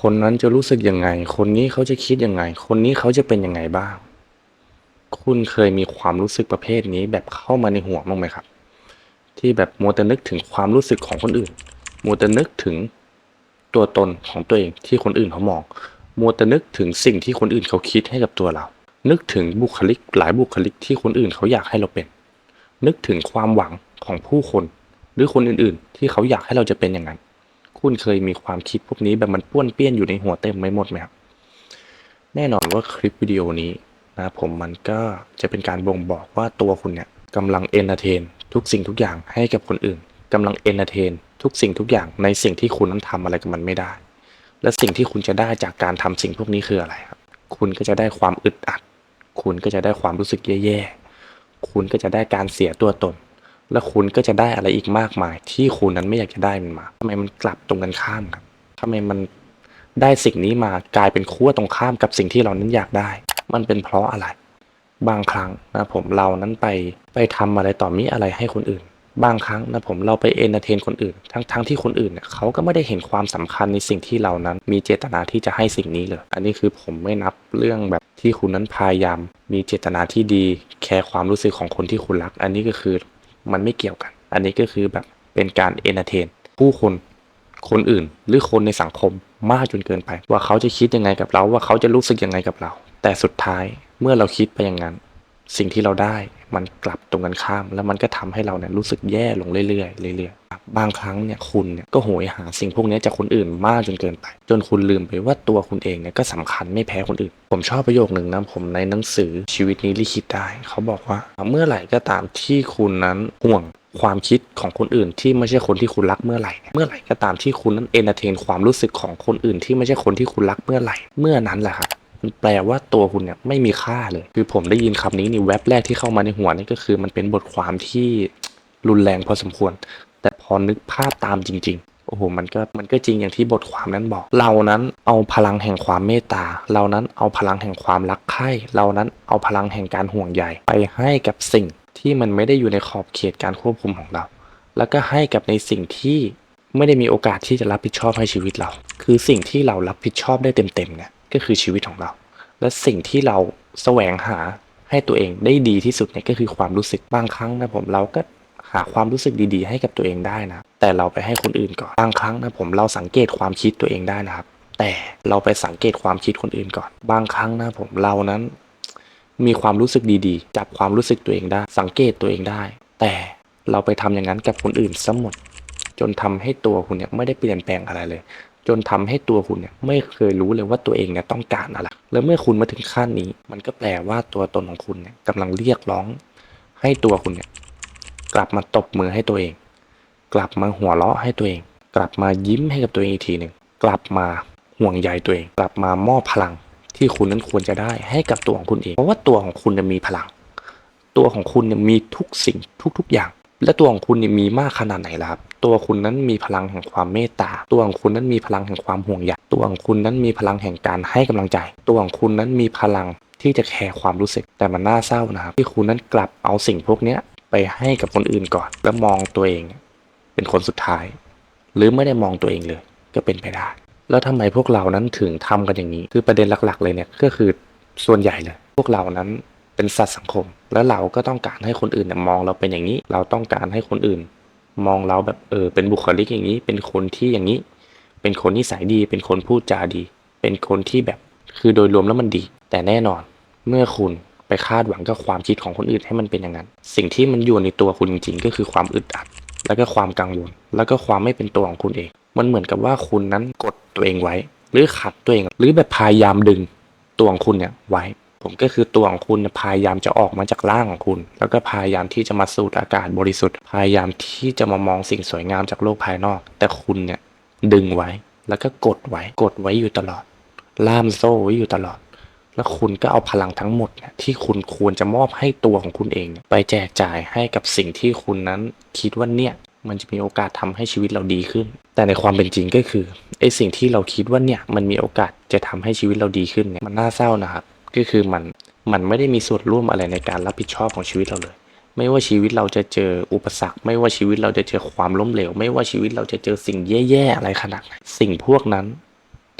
คนนั้นจะรู้สึกยังไง คนนี้เขาจะคิดยังไง คนนี้เขาจะเป็นยังไงบ้าง คุณเคยมีความรู้สึกประเภทนี้แบบเข้ามาในหัวบ้างไหมครับ ที่แบบมัวแต่นึกถึงความรู้สึกของคนอื่น มัวแต่นึกถึงตัวตนของตัวเองที่คนอื่นเขามอง มัวแต่นึกถึงสิ่งที่คนอื่นเขาคิดให้กับตัวเรา นึกถึงบุคลิกหลายบุคลิกที่คนอื่นเขาอยากให้เราเป็น นึกถึงความหวังของผู้คน หรือคนอื่นๆ ที่เขาอยากให้เราจะเป็นอย่างนั้น คุณเคยมีความคิดพวกนี้แบบมันป้วนเปี้ยนอยู่ในหัวเต็มไม่หมดไหมครับ แน่นอนว่าคลิปวิดีโอนี้นะผมมันก็จะเป็นการบ่งบอกว่าตัวคุณเนี่ยกำลังเอนเตอร์เทนทุกสิ่งทุกอย่างให้กับคนอื่นกำลังเอนเตอร์เทนทุกสิ่งทุกอย่างในสิ่งที่คุณนั้นทำอะไรกับมันไม่ได้ และสิ่งที่คุณจะได้จากการทำสิ่งพวกนี้คืออะไรครับ คุณก็จะได้ความอึดอัด คุณก็จะได้ความรู้สึกแย่ๆ คุณก็จะได้การเสียตัวตน และคุณก็จะได้อะไรอีกมากมาย ที่คุณนั้นไม่อยากจะได้มันมาทำไมมันกลับตรงกันข้ามครับทำไมมันได้สิ่งนี้มากลายเป็นขั้วตรงข้ามกับสิ่งที่เรานั้นอยากได้ มันเป็นเพราะอะไร บางครั้งนะผมเรานั้นไปไปทำอะไรต่อมิอะไรให้คนอื่น บางครั้งนะผมเราไปเอนเตอร์เทนคนอื่น ทั้งทั้งที่คนอื่นเนี่ยเขาก็ไม่ได้เห็นความสำคัญในสิ่งที่เรานั้น มีเจตนาที่จะให้สิ่งนี้เลย อันนี้คือผมไม่นับเรื่องแบบที่คุณนั้นพยายาม มีเจตนาที่ดี แคร์ความรู้สึกของคนที่คุณรัก อันนี้ก็คือ มันไม่เกี่ยวกัน อันนี้ก็คือแบบเป็นการเอนเตอร์เทนผู้คนคนอื่น หรือคนในสังคมมากจนเกินไป ว่าเขาจะคิดยังไงกับเราว่าเขาจะรู้สึกยังไงกับเรา แต่สุดท้ายเมื่อเราคิดไปอย่างนั้น สิ่งที่เราได้มันกลับตรงกันข้าม แล้วมันก็ทำให้เราเนี่ยรู้สึกแย่ลงเรื่อยๆเรื่อยๆบางครั้งเนี่ยคุณเนี่ยก็โหยหาสิ่งพวกนี้จากคนอื่นมากจนเกินไป จนคุณลืมไปว่าตัวคุณเองเนี่ยก็สำคัญไม่แพ้คนอื่น ผมชอบประโยคหนึ่งนะผมในหนังสือชีวิตนี้ลิขิตได้ เขาบอกว่า เมื่อไหร่ก็ตามที่คุณนั้นห่วงความคิดของคนอื่นที่ไม่ใช่คนที่คุณรักเมื่อไหร่ เมื่อไหร่ก็ตามที่คุณนั้นเอนเตอร์เทนความรู้สึกของคนอื่นที่ไม่ใช่คนที่คุณรักเมื่อไหร่ เมื่อนั้นแหละครับ แปลว่าตัวคุณเนี่ยไม่มีค่าเลย คือผมได้ยินคำนี้นี่แว็บแรกที่เข้ามาในหัวนี่ก็คือ มันเป็นบทความที่รุนแรงพอสมควร แต่พอนึกภาพตามจริง ๆ โอ้โห มันก็มันก็จริงอย่างที่บทความนั้นบอก เรานั้นเอาพลังแห่งความเมตตา เรานั้นเอาพลังแห่งความรักใคร่เรานั้นเอาพลังแห่งการห่วงใยไปให้กับสิ่งที่มันไม่ได้อยู่ในขอบเขตการควบคุมของเรา แล้วก็ให้กับในสิ่งที่ไม่ได้มีโอกาสที่จะรับผิดชอบให้ชีวิตเรา คือสิ่งที่เรารับผิดชอบได้เต็มๆเนี่ย ก็คือชีวิตของเรา และสิ่งที่เราแสวงหาให้ตัวเองได้ดีที่สุดเนี่ยก็คือความรู้สึกบางครั้งนะผมเราก็หาความรู้สึกดีๆ ให้กับตัวเองได้นะ แต่เราไปให้คนอื่นก่อนบางครั้งนะผมเราสังเกตความคิดตัวเองได้นะครับ แต่เราไปสังเกตความคิดคนอื่นก่อน บางครั้งนะผมเรานั้น มีความรู้สึกดีๆ จับความรู้สึกตัวเองได้ สังเกตตัวเองได้ แต่เราไปทำอย่างนั้นกับคนอื่นซะหมดจนทำให้ตัวคุณเนี่ยไม่ได้เปลี่ยนแปลงอะไรเลย จนทำให้ตัวคุณเนี่ยไม่เคยรู้เลยว่าตัวเองเนี่ยต้องการอะไร แล้วเมื่อคุณมาถึงขั้นนี้ มันก็แปลว่าตัวตนของคุณเนี่ยกำลังเรียกร้อง ให้ตัวคุณเนี่ยกลับมาตบมือให้ตัวเอง กลับมาหัวเราะให้ตัวเอง กลับมายิ้มให้กับตัวเองอีกทีหนึ่งกลับมาห่วงใยตัวเอง กลับมามอบพลังที่คุณนั้นควรจะได้ให้กับตัวของคุณเอง เพราะว่าตัวของคุณเนี่ยมีพลัง ตัวของคุณเนี่ยมีทุกสิ่งทุกๆอย่าง และตัวของคุณเนี่ยมีมากขนาดไหนล่ะครับ ตัวคุณนั้นมีพลังแห่งความเมตตา ตัวของคุณนั้นมีพลังแห่งความห่วงใยตัวของคุณนั้นมีพลังแห่งการให้กำลังใจ ตัวของคุณนั้นมีพลังที่จะแคร์ความรู้สึกแต่มันน่าเศร้านะครับที่คุณนั้นกลับเอาสิ่งพวกเนี้ยไปให้กับคนอื่นก่อน แล้วมองตัวเอง เป็นคนสุดท้าย หรือไม่ได้มองตัวเองเลย ก็เป็นไปได้ แล้วทำไมพวกเรานั้นถึงทำกันอย่างนี้ คือประเด็นหลัก ๆ เลยเนี่ยก็คือส่วนใหญ่เลย พวกเรานั้นเป็นสัตว์สังคม แล้วเราก็ต้องการให้คนอื่นเนี่ยมองเราเป็นอย่างนี้ เราต้องการให้คนอื่น มองเราแบบเออเป็นบุคลิกอย่างนี้ เป็นคนที่อย่างนี้ เป็นคนนิสัยดี เป็นคนพูดจาดี เป็นคนที่แบบคือโดยรวมแล้วมันดี แต่แน่นอนเมื่อคุณไปคาดหวังกับความคิดของคนอื่นให้มันเป็นอย่างนั้น สิ่งที่มันอยู่ในตัวคุณจริงๆ ก็คือความอึดอัด แล้วก็ความกังวล แล้วก็ความไม่เป็นตัวของคุณเอง มันเหมือนกับว่าคุณนั้นกดตัวเองไว้ หรือขัดตัวเอง หรือแบบพยายามดึงตัวของคุณเนี่ยไว้ ผมก็คือตัวของคุณพยายามจะออกมาจากร่างของคุณ แล้วก็พยายามที่จะมาสูดอากาศบริสุทธิ์ พยายามที่จะมามองสิ่งสวยงามจากโลกภายนอก แต่คุณเนี่ยดึงไว้ แล้วก็กดไว้ กดไว้อยู่ตลอด ล่ามโซ่ไว้อยู่ตลอด แล้วคุณก็เอาพลังทั้งหมดเนี่ยที่คุณควรจะมอบให้ตัวของคุณเอง ไปแจกจ่ายให้กับสิ่งที่คุณนั้นคิดว่าเนี่ยมันจะมีโอกาสทำให้ชีวิตเราดีขึ้น แต่ในความเป็นจริงก็คือไอ้สิ่งที่เราคิดว่าเนี่ยมันมีโอกาสจะทำให้ชีวิตเราดีขึ้นเนี่ยมันน่าเศร้านะครับ ก็คือมันมันไม่ได้มีส่วนร่วมอะไรในการรับผิดชอบของชีวิตเราเลย ไม่ว่าชีวิตเราจะเจออุปสรรค ไม่ว่าชีวิตเราจะเจอความล้มเหลว ไม่ว่าชีวิตเราจะเจอสิ่งแย่ๆอะไรขนาดไหนสิ่งพวกนั้น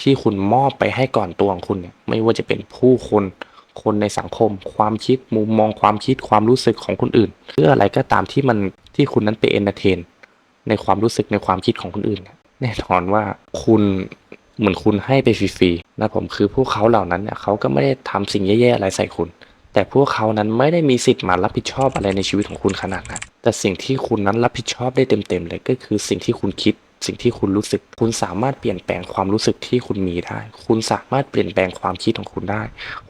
ที่คุณมอบไปให้ก่อนตัวของคุณเนี่ยไม่ว่าจะเป็นผู้คนคนในสังคม ความคิดมุมมองความคิดความรู้สึกของคนอื่นหรืออะไรก็ตามที่มันที่คุณนั้นไปเอนเตอร์เทนในความรู้สึกในความคิดของคนอื่นเนี่ยแน่นอนว่าคุณ เหมือนคุณให้ไปฟรีๆนะผมคือพวกเขาเหล่านั้นเนี่ยเขาก็ไม่ได้ทำสิ่งแย่ๆอะไรใส่คุณ แต่พวกเขานั้นไม่ได้มีสิทธิ์มารับผิดชอบอะไรในชีวิตของคุณขนาดนั้นแต่สิ่งที่คุณนั้นรับผิดชอบได้เต็มๆเลยก็คือสิ่งที่คุณคิดสิ่งที่คุณรู้สึก คุณสามารถเปลี่ยนแปลงความรู้สึกที่คุณมีได้ คุณสามารถเปลี่ยนแปลงความคิดของคุณได้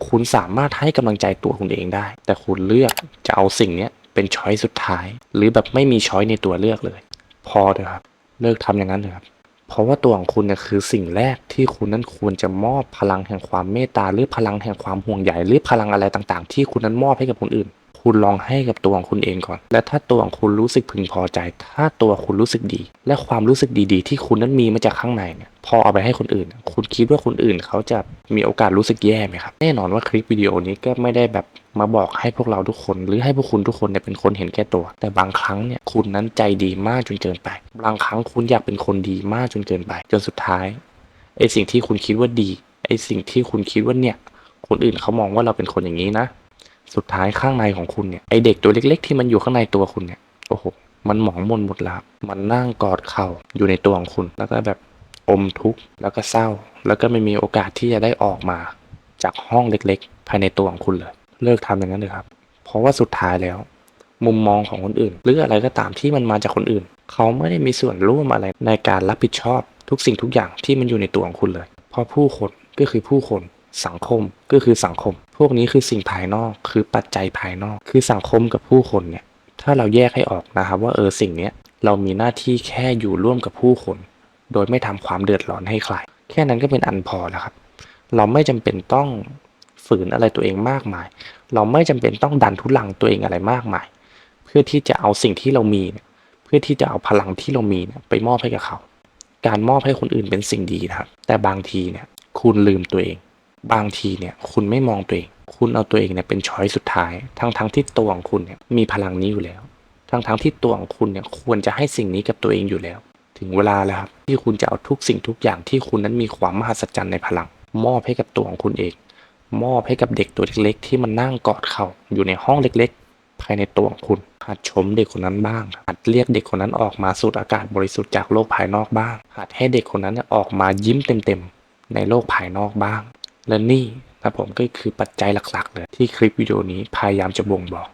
คุณสามารถให้กำลังใจตัวคุณเองได้ แต่คุณเลือกจะเอาสิ่งเนี้ยเป็นช้อยสุดท้าย หรือแบบไม่มีช้อยในตัวเลือกเลย พอเถอะครับ เลิกทำอย่างนั้นเถอะครับ เพราะว่าตัวของคุณเนี่ยคือสิ่งแรกที่คุณนั้นควรจะมอบพลังแห่งความเมตตาหรือพลังแห่งความห่วงใยหรือพลังอะไรต่าง ๆ ที่คุณนั้นมอบให้กับคนอื่น คุณลองให้กับตัวของคุณเองก่อน และถ้าตัวของคุณรู้สึกพึงพอใจ ถ้าตัวคุณรู้สึกดี และความรู้สึกดีๆ ที่คุณนั้นมีมาจากข้างในเนี่ยพอเอาไปให้คนอื่น คุณคิดว่าคนอื่นเขาจะมีโอกาสรู้สึกแย่ไหมครับ แน่นอนว่าคลิปวิดีโอนี้ก็ไม่ได้แบบมาบอกให้พวกเราทุกคน หรือให้พวกคุณทุกคนเนี่ยเป็นคนเห็นแก่ตัว แต่บางครั้งเนี่ยคุณนั้นใจดีมากจนเกินไป บางครั้งคุณอยากเป็นคนดีมากจนเกินไป จนสุดท้ายไอสิ่งที่คุณคิดว่าดีไอสิ่งที่คุณคิดว่าเนี่ยคนอื่นเขามองว่าเราเป็นคนอย่างนี้นะ สุดท้ายข้างในของคุณเนี่ยไอเด็กตัวเล็ก ๆ ที่มันอยู่ข้างในตัวคุณเนี่ยโอ้โหมันหมองมนหมดล้วมันนั่งกอดเข่าอยู่ในตัวของคุณ แล้วก็แบบอมทุกข์แล้วก็เศร้า แล้วก็ไม่มีโอกาสที่จะได้ออกมา จากห้องเล็ก ๆ ภายในตัวของคุณเลย เลิกทำอย่างนั้นเลยครับ เพราะว่าสุดท้ายแล้ว มุมมองของคนอื่น หรืออะไรก็ตามที่มันมาจากคนอื่น เขาไม่ได้มีส่วนร่วมอะไรในการรับผิดชอบทุกสิ่งทุกอย่างที่มันอยู่ในตัวของคุณเลย เพราะผู้คนก็คือผู้คน สังคมก็คือสังคม พวกนี้คือสิ่งภายนอกคือปัจจัยภายนอก คือสังคมกับผู้คนเนี่ยถ้าเราแยกให้ออกนะครับว่าเออสิ่งเนี้ยเรามีหน้าที่แค่อยู่ร่วมกับผู้คน โดยไม่ทำความเดือดร้อนให้ใครแค่นั้นก็เป็นอันพอแล้วครับ เราไม่จำเป็นต้องฝืนอะไรตัวเองมากมาย เราไม่จำเป็นต้องดันทุลังตัวเองอะไรมากมาย เพื่อที่จะเอาสิ่งที่เรามี เพื่อที่จะเอาพลังที่เรามีไปมอบให้กับเขา การมอบให้คนอื่นเป็นสิ่งดีนะครับ แต่บางทีเนี่ยคุณลืมตัวเอง บางทีเนี่ยคุณไม่มองตัวเอง คุณเอาตัวเองเนี่ยเป็นช้อยสุดท้าย ทั้งทั้งๆที่ตัวของคุณเนี่ยมีพลังนี้อยู่แล้ว ทั้งทั้งๆที่ตัวของคุณเนี่ยควรจะให้สิ่งนี้กับตัวเองอยู่แล้ว ถึงเวลาแล้วครับที่คุณจะเอาทุกสิ่งทุกอย่างที่คุณนั้นมีความมหัศจรรย์ในพลัง มอบให้กับตัวของคุณเอง มอบให้กับเด็กตัวเล็กๆ ที่มันนั่งกอดเข่าอยู่ในห้องเล็กๆ ภายในตัวของคุณหัดชมเด็กคนนั้นบ้างหัดเรียกเด็กคนนั้นออกมาสูดอากาศบริสุทธิ์จากโลกภายนอกบ้างหัดให้เด็กคนนั้นออกมายิ้มเต็มๆในโลกภายนอกบ้าง และนี่นะผมก็คือปัจจัยหลักๆเลยที่คลิปวิดีโอนี้พยายามจะบ่งบอก